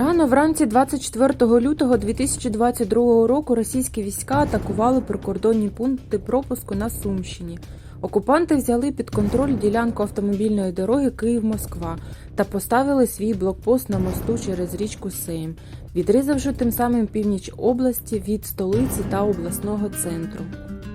Рано вранці 24 лютого 2022 року російські війська атакували прикордонні пункти пропуску на Сумщині. Окупанти взяли під контроль ділянку автомобільної дороги Київ-Москва та поставили свій блокпост на мосту через річку Сейм, відрізавши тим самим північ області від столиці та обласного центру.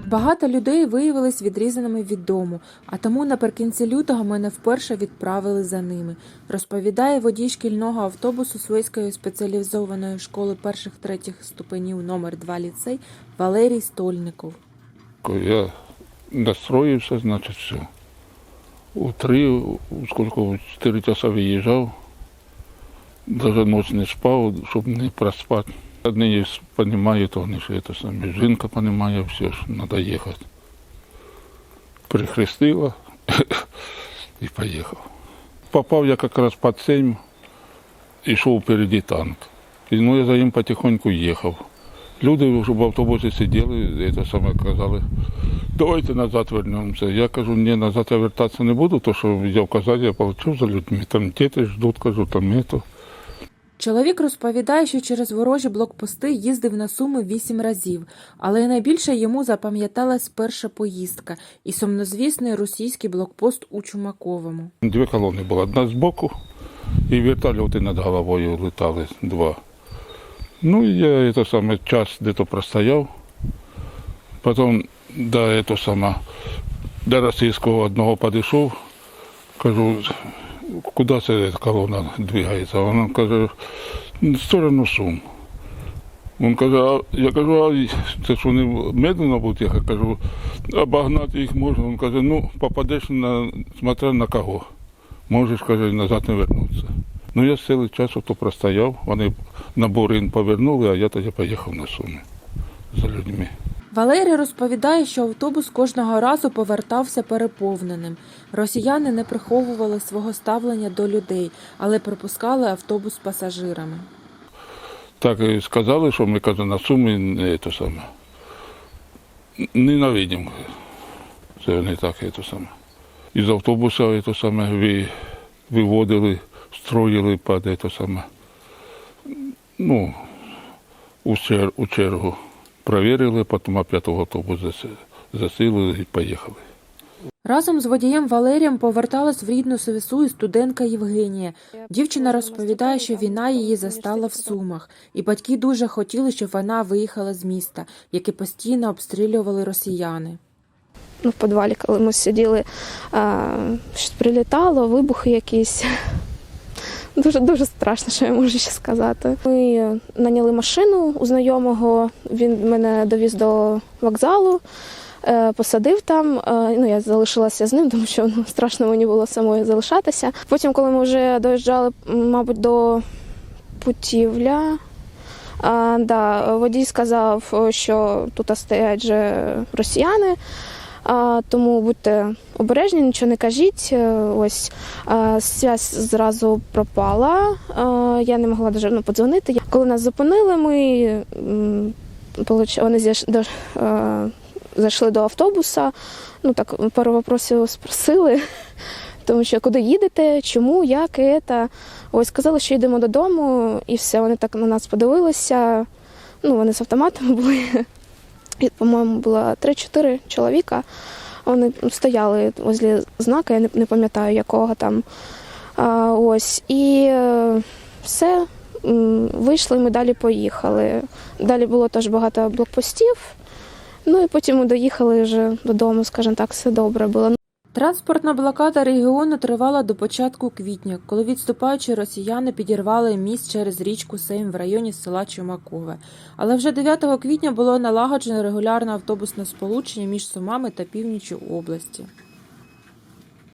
Багато людей виявились відрізаними від дому, а тому наприкінці лютого мене вперше відправили за ними, розповідає водій шкільного автобусу Свойської спеціалізованої школи перших третіх ступенів номер 2 ліцей Валерій Стольников. Я настроївся, значить, все. У три, у сколько, у 4 часа виїжджав, навіть ніч не спав, щоб не проспати. Одні розуміють, вони що це саме. Жінка розуміє все, що треба їхати. Прихрестила і поїхав. Попав я якраз під Сейм, йшов впереді танк. І ну, я за ним потихоньку їхав. Люди вже в автобусі сиділи, це саме казали, давайте назад вернемося. Я кажу, ні, назад я вертатися не буду, то що я вказати, я отримав за людьми. Там діти ждуть, кажу, там ето. Чоловік розповідає, що через ворожі блокпости їздив на Суми вісім разів, але найбільше йому запам'яталась перша поїздка і сумнозвісний російський блокпост у Чумаковому. Дві колони були, одна збоку, і вертольоти над головою летали два. Ну, я це саме час десь простояв. Потім до, саме, до російського одного підійшов, кажу, куди ця колона двигається? Вона каже, в сторону Сум. Він каже, а я кажу, а це ж вони медленно будуть їхати, кажу, обогнати їх можна. Він каже, ну попадеш на смотря на кого. Можеш, каже, назад не вернутися. Ну я цілий час то простояв, вони на Бурин повернули, а я тоді поїхав на Суми за людьми. Валерій розповідає, що автобус кожного разу повертався переповненим. Росіяни не приховували свого ставлення до людей, але пропускали автобус пасажирами. Так і сказали, що ми каже, на Суми не це саме. Ненавидимо. Це не так це саме. Із автобуса це саме ви, виводили, строїли під це саме. Ну, у чергу. Провірили, потім опять в автобус засилили і поїхали. Разом з водієм Валерієм поверталась в рідну Севісу і студентка Євгенія. Дівчина розповідає, що війна її застала в Сумах, і батьки дуже хотіли, щоб вона виїхала з міста, яке постійно обстрілювали росіяни. ну, в підвалі, коли ми сиділи, а, щось прилітало, вибухи якісь. Дуже дуже страшно, що я можу ще сказати. Ми наняли машину у знайомого. Він мене довіз до вокзалу, е, посадив там. Е, Ну, я залишилася з ним, тому що ну, страшно мені було самою залишатися. Потім, коли ми вже доїжджали, мабуть, до Путівля. А, да, водій сказав, що тут стоять же росіяни. А, тому будьте обережні, нічого не кажіть. Е, Ось а, зв'язь зразу пропала. А, я не могла даже ну, подзвонити. Коли нас зупинили, ми вони зайш- до, зайшли до автобуса. Ну так пару вопросів спросили. Тому що куди їдете, чому, як і це. Ось сказали, що йдемо додому, і все. Вони так на нас подивилися. Ну, вони з автоматами були. По-моєму, було 3-4 чоловіка. Вони стояли возле знака, я не, не пам'ятаю якого там. А, ось. І е, все, вийшли, ми далі поїхали. Далі було теж багато блокпостів. Ну і потім ми доїхали вже додому, скажімо так, все добре було. Транспортна блокада регіону тривала до початку квітня, коли відступаючі росіяни підірвали міст через річку Сейм в районі села Чумакове. Але вже 9 квітня було налагоджено регулярне автобусне сполучення між Сумами та північю області.